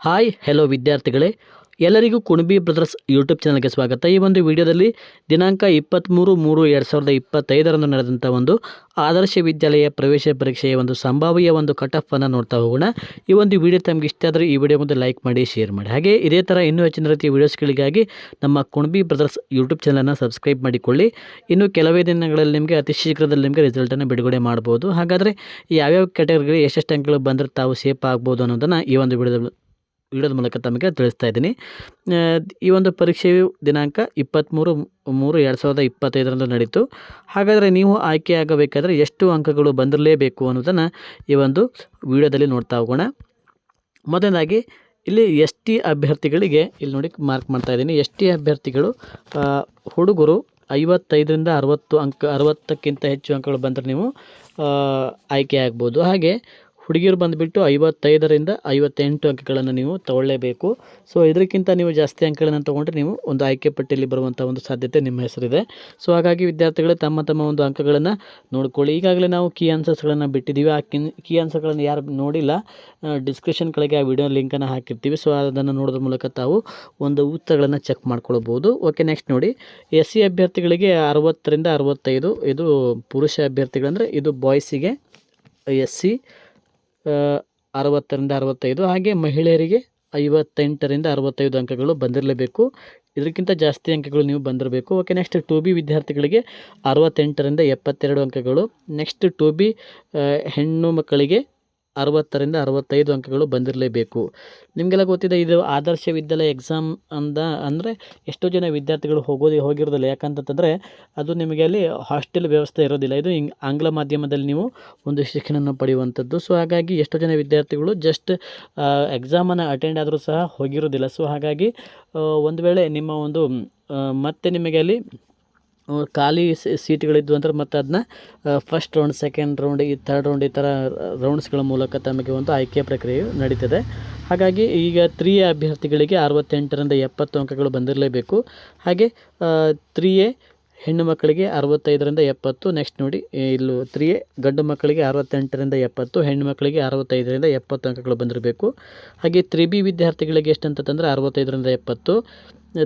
Hi hello ವಿದ್ಯಾರ್ಥಿಗಳೇ. ಎಲ್ಲರಿಗೂ Kunbi brothers YouTube ಚಾನಲ್ಗೆ ಸ್ವಾಗತ. ಈ ಒಂದು ವಿಡಿಯೋದಲ್ಲಿ ದಿನಾಂಕ ಇಪ್ಪತ್ತ್ಮೂರು ಮೂರು ಎರಡು ಸಾವಿರದ ಇಪ್ಪತ್ತೈದರಂದು ನಡೆದಂಥ ಒಂದು ಆದರ್ಶ ವಿದ್ಯಾಲಯ ಪ್ರವೇಶ ಪರೀಕ್ಷೆಯ ಒಂದು ಸಂಭಾವ್ಯ ಒಂದು ಕಟ್ ಅನ್ನು ನೋಡ್ತಾ ಹೋಗೋಣ. ಈ ಒಂದು ವಿಡಿಯೋ ತಮಗೆ ಇಷ್ಟ ಆದರೆ ಈ ವಿಡಿಯೋ ಮುಂದೆ ಲೈಕ್ ಮಾಡಿ ಶೇರ್ ಮಾಡಿ. ಹಾಗೆ ಇದೇ ಥರ ಇನ್ನೂ ಹೆಚ್ಚಿನ ರೀತಿಯ ವೀಡಿಯೋಸ್ಗಳಿಗಾಗಿ ನಮ್ಮ ಕುಣಬಿ ಬ್ರದರ್ಸ್ ಯೂಟ್ಯೂಬ್ ಚಾನಲನ್ನು ಸಬ್ಸ್ಕ್ರೈಬ್ ಮಾಡಿಕೊಳ್ಳಿ. ಇನ್ನು ಕೆಲವೇ ದಿನಗಳಲ್ಲಿ ನಿಮಗೆ ಅತಿ ಶೀಘ್ರದಲ್ಲಿ ನಿಮಗೆ ರಿಸಲ್ಟನ್ನು ಬಿಡುಗಡೆ ಮಾಡ್ಬೋದು. ಹಾಗಾದರೆ ಯಾವ್ಯಾವ ಕ್ಯಾಟಗರಿಗೆ ಎಷ್ಟೆಷ್ಟು ಅಂಕಗಳು ಬಂದರೆ ತಾವು ಸೇಫ್ ಆಗ್ಬೋದು ಅನ್ನೋದನ್ನು ಈ ಒಂದು ವಿಡಿಯೋದ ವಿಡಿಯೋದ ಮೂಲಕ ತಮಗೆ ತಿಳಿಸ್ತಾ ಇದ್ದೀನಿ. ಈ ಒಂದು ಪರೀಕ್ಷೆಯು ದಿನಾಂಕ ಇಪ್ಪತ್ತ್ಮೂರು ಮೂರು ಎರಡು ಸಾವಿರದ ಇಪ್ಪತ್ತೈದರಂದು ನಡೀತು. ಹಾಗಾದರೆ ನೀವು ಆಯ್ಕೆಯಾಗಬೇಕಾದರೆ ಎಷ್ಟು ಅಂಕಗಳು ಬಂದಿರಲೇಬೇಕು ಅನ್ನೋದನ್ನು ಈ ಒಂದು ವಿಡಿಯೋದಲ್ಲಿ ನೋಡ್ತಾ ಹೋಗೋಣ. ಮೊದಲನೇದಾಗಿ, ಇಲ್ಲಿ ಎಸ್ ಟಿ ಅಭ್ಯರ್ಥಿಗಳಿಗೆ, ಇಲ್ಲಿ ನೋಡಿ ಮಾರ್ಕ್ ಮಾಡ್ತಾ ಇದ್ದೀನಿ. ಎಸ್ ಟಿ ಅಭ್ಯರ್ಥಿಗಳು ಹುಡುಗರು ಐವತ್ತೈದರಿಂದ ಅರವತ್ತು ಅಂಕ, ಅರವತ್ತಕ್ಕಿಂತ ಹೆಚ್ಚು ಅಂಕಗಳು ಬಂದರೆ ನೀವು ಆಯ್ಕೆ ಆಗ್ಬೋದು. ಹಾಗೆ ಹುಡುಗಿಯರು ಬಂದುಬಿಟ್ಟು ಐವತ್ತೈದರಿಂದ ಐವತ್ತೆಂಟು ಅಂಕಗಳನ್ನು ನೀವು ತಗೊಳ್ಳೇಬೇಕು. ಸೊ ಇದಕ್ಕಿಂತ ನೀವು ಜಾಸ್ತಿ ಅಂಕಗಳನ್ನು ತೊಗೊಂಡ್ರೆ ನೀವು ಒಂದು ಆಯ್ಕೆ ಪಟ್ಟಿಯಲ್ಲಿ ಬರುವಂಥ ಒಂದು ಸಾಧ್ಯತೆ ನಿಮ್ಮ ಹೆಸರಿದೆ. ಸೊ ಹಾಗಾಗಿ ವಿದ್ಯಾರ್ಥಿಗಳು ತಮ್ಮ ತಮ್ಮ ಒಂದು ಅಂಕಗಳನ್ನು ನೋಡ್ಕೊಳ್ಳಿ. ಈಗಾಗಲೇ ನಾವು ಕೀ ಆನ್ಸರ್ಸ್ಗಳನ್ನು ಬಿಟ್ಟಿದ್ದೀವಿ. ಆ ಕೀ ಆನ್ಸರ್ಗಳನ್ನು ಯಾರು ನೋಡಿಲ್ಲ ಡಿಸ್ಕ್ರಿಪ್ಷನ್ ಕೆಳಗೆ ಆ ವಿಡಿಯೋ ಲಿಂಕನ್ನು ಹಾಕಿರ್ತೀವಿ. ಸೊ ಅದನ್ನು ನೋಡೋದ್ರ ಮೂಲಕ ತಾವು ಒಂದು ಉತ್ತರಗಳನ್ನು ಚೆಕ್ ಮಾಡ್ಕೊಳ್ಬೋದು. ಓಕೆ ನೆಕ್ಸ್ಟ್ ನೋಡಿ. ಎಸ್ ಸಿ ಅಭ್ಯರ್ಥಿಗಳಿಗೆ ಅರವತ್ತರಿಂದ ಅರವತ್ತೈದು, ಇದು ಪುರುಷ ಅಭ್ಯರ್ಥಿಗಳಂದರೆ ಇದು ಬಾಯ್ಸಿಗೆ ಎಸ್ ಸಿ ಅರವತ್ತರಿಂದ ಅರವತ್ತೈದು, ಹಾಗೆ ಮಹಿಳೆಯರಿಗೆ ಐವತ್ತೆಂಟರಿಂದ ಅರವತ್ತೈದು ಅಂಕಗಳು ಬಂದಿರಲೇಬೇಕು. ಇದಕ್ಕಿಂತ ಜಾಸ್ತಿ ಅಂಕಗಳು ನೀವು ಬಂದಿರಬೇಕು. ಓಕೆ ನೆಕ್ಸ್ಟ್ ಟು ಬಿ ವಿದ್ಯಾರ್ಥಿಗಳಿಗೆ ಅರವತ್ತೆಂಟರಿಂದ ಎಪ್ಪತ್ತೆರಡು ಅಂಕಗಳು. ನೆಕ್ಸ್ಟ್ ಟು ಬಿ ಹೆಣ್ಣು ಮಕ್ಕಳಿಗೆ ಅರವತ್ತರಿಂದ ಅರವತ್ತೈದು ಅಂಕಗಳು ಬಂದಿರಲೇಬೇಕು. ನಿಮಗೆಲ್ಲ ಗೊತ್ತಿದೆ, ಇದು ಆದರ್ಶ ವಿದ್ಯಾಲಯ ಎಕ್ಸಾಮ್ ಅಂದ ಅಂದರೆ ಎಷ್ಟೋ ಜನ ವಿದ್ಯಾರ್ಥಿಗಳು ಹೋಗೋದು, ಹೋಗಿರೋದಿಲ್ಲ. ಯಾಕಂತಂದರೆ ಅದು ನಿಮಗೆ ಅಲ್ಲಿ ಹಾಸ್ಟೆಲ್ ವ್ಯವಸ್ಥೆ ಇರೋದಿಲ್ಲ. ಇದು ಇಂಗ್ ಆಂಗ್ಲ ಮಾಧ್ಯಮದಲ್ಲಿ ನೀವು ಒಂದು ಶಿಕ್ಷಣವನ್ನು ಪಡೆಯುವಂಥದ್ದು. ಸೊ ಹಾಗಾಗಿ ಎಷ್ಟೋ ಜನ ವಿದ್ಯಾರ್ಥಿಗಳು ಜಸ್ಟ್ ಎಕ್ಸಾಮನ್ನು ಅಟೆಂಡ್ ಆದರೂ ಸಹ ಹೋಗಿರೋದಿಲ್ಲ. ಸೊ ಹಾಗಾಗಿ ಒಂದು ವೇಳೆ ನಿಮ್ಮ ಒಂದು ಮತ್ತೆ ನಿಮಗೆ ಅಲ್ಲಿ ಖಾಲಿ ಸೀಟ್ಗಳಿದ್ವು ಅಂದ್ರೆ ಮತ್ತು ಅದನ್ನ ಫಸ್ಟ್ ರೌಂಡ್ ಸೆಕೆಂಡ್ ರೌಂಡ್ ಈ ಥರ್ಡ್ ರೌಂಡ್ ಈ ಥರ ರೌಂಡ್ಸ್ಗಳ ಮೂಲಕ ತಮಗೆ ಒಂದು ಆಯ್ಕೆ ಪ್ರಕ್ರಿಯೆಯು ನಡೀತದೆ. ಹಾಗಾಗಿ ಈಗ ತ್ರೀ ಎ ಅಭ್ಯರ್ಥಿಗಳಿಗೆ ಅರವತ್ತೆಂಟರಿಂದ ಎಪ್ಪತ್ತು ಅಂಕಗಳು ಬಂದಿರಲೇಬೇಕು. ಹಾಗೆ ತ್ರೀ ಎ ಹೆಣ್ಣು ಮಕ್ಕಳಿಗೆ ಅರವತ್ತೈದರಿಂದ ಎಪ್ಪತ್ತು ನೆಕ್ಸ್ಟ್ ನೋಡಿ ಇಲ್ಲೂ ತ್ರೀ ಗಂಡು ಮಕ್ಕಳಿಗೆ ಅರವತ್ತೆಂಟರಿಂದ ಎಪ್ಪತ್ತು, ಹೆಣ್ಣು ಮಕ್ಕಳಿಗೆ ಅರವತ್ತೈದರಿಂದ ಎಪ್ಪತ್ತು ಅಂಕಗಳು ಬಂದಿರಬೇಕು. ಹಾಗೆ ತ್ರಿ ಬಿ ವಿದ್ಯಾರ್ಥಿಗಳಿಗೆ ಎಷ್ಟಂತಂದರೆ ಅರವತ್ತೈದರಿಂದ ಎಪ್ಪತ್ತು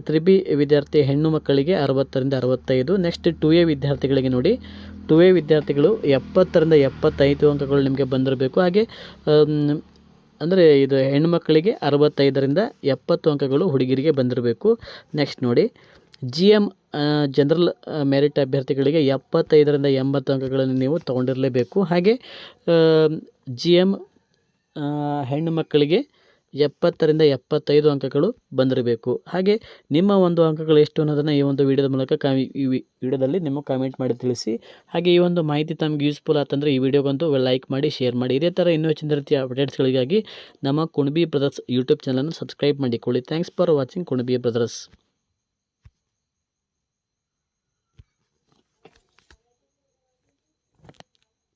ತ್ರಿ ಬಿ ವಿದ್ಯಾರ್ಥಿ ಹೆಣ್ಣು ಮಕ್ಕಳಿಗೆ ಅರವತ್ತರಿಂದ ಅರವತ್ತೈದು ನೆಕ್ಸ್ಟ್ ಟು ಎ ವಿದ್ಯಾರ್ಥಿಗಳಿಗೆ ನೋಡಿ ಟು ಎ ವಿದ್ಯಾರ್ಥಿಗಳು ಎಪ್ಪತ್ತರಿಂದ ಎಪ್ಪತ್ತೈದು ಅಂಕಗಳು ನಿಮಗೆ ಬಂದಿರಬೇಕು. ಹಾಗೆ ಅಂದರೆ ಇದು ಹೆಣ್ಣು ಮಕ್ಕಳಿಗೆ ಅರವತ್ತೈದರಿಂದ ಎಪ್ಪತ್ತು ಅಂಕಗಳು ಹುಡುಗಿರಿಗೆ ಬಂದಿರಬೇಕು. ನೆಕ್ಸ್ಟ್ ನೋಡಿ ಜಿ ಎಂ ಜನರಲ್ ಮೆರಿಟ್ ಅಭ್ಯರ್ಥಿಗಳಿಗೆ ಎಪ್ಪತ್ತೈದರಿಂದ ಎಂಬತ್ತು ಅಂಕಗಳನ್ನು ನೀವು ತೊಗೊಂಡಿರಲೇಬೇಕು. ಹಾಗೆ ಜಿ ಎಂ ಹೆಣ್ಣು ಮಕ್ಕಳಿಗೆ ಎಪ್ಪತ್ತರಿಂದ ಎಪ್ಪತ್ತೈದು ಅಂಕಗಳು ಬಂದಿರಬೇಕು. ಹಾಗೆ, ನಿಮ್ಮ ಒಂದು ಅಂಕಗಳು ಎಷ್ಟು ಅನ್ನೋದನ್ನು ಈ ಒಂದು ವಿಡಿಯೋದ ಮೂಲಕ ಕಾ ಈ ವಿಡಿಯೋದಲ್ಲಿ ನಿಮ್ಮ ಕಾಮೆಂಟ್ ಮಾಡಿ ತಿಳಿಸಿ. ಹಾಗೆ, ಈ ಒಂದು ಮಾಹಿತಿ ತಮಗೆ ಯೂಸ್ಫುಲ್ ಆತಂದರೆ ಈ ವಿಡಿಯೋಗಂತೂ ಲೈಕ್ ಮಾಡಿ ಶೇರ್ ಮಾಡಿ. ಇದೇ ಥರ ಇನ್ನೂ ಹೆಚ್ಚಿನ ರೀತಿಯ ಅಪ್ಡೇಟ್ಸ್ಗಳಿಗಾಗಿ ನಮ್ಮ ಕುಣಬಿ ಬ್ರದರ್ಸ್ ಯೂಟ್ಯೂಬ್ ಚಾನಲನ್ನು ಸಬ್ಸ್ಕ್ರೈಬ್ ಮಾಡಿಕೊಳ್ಳಿ. Thanks for watching Kunabi brothers.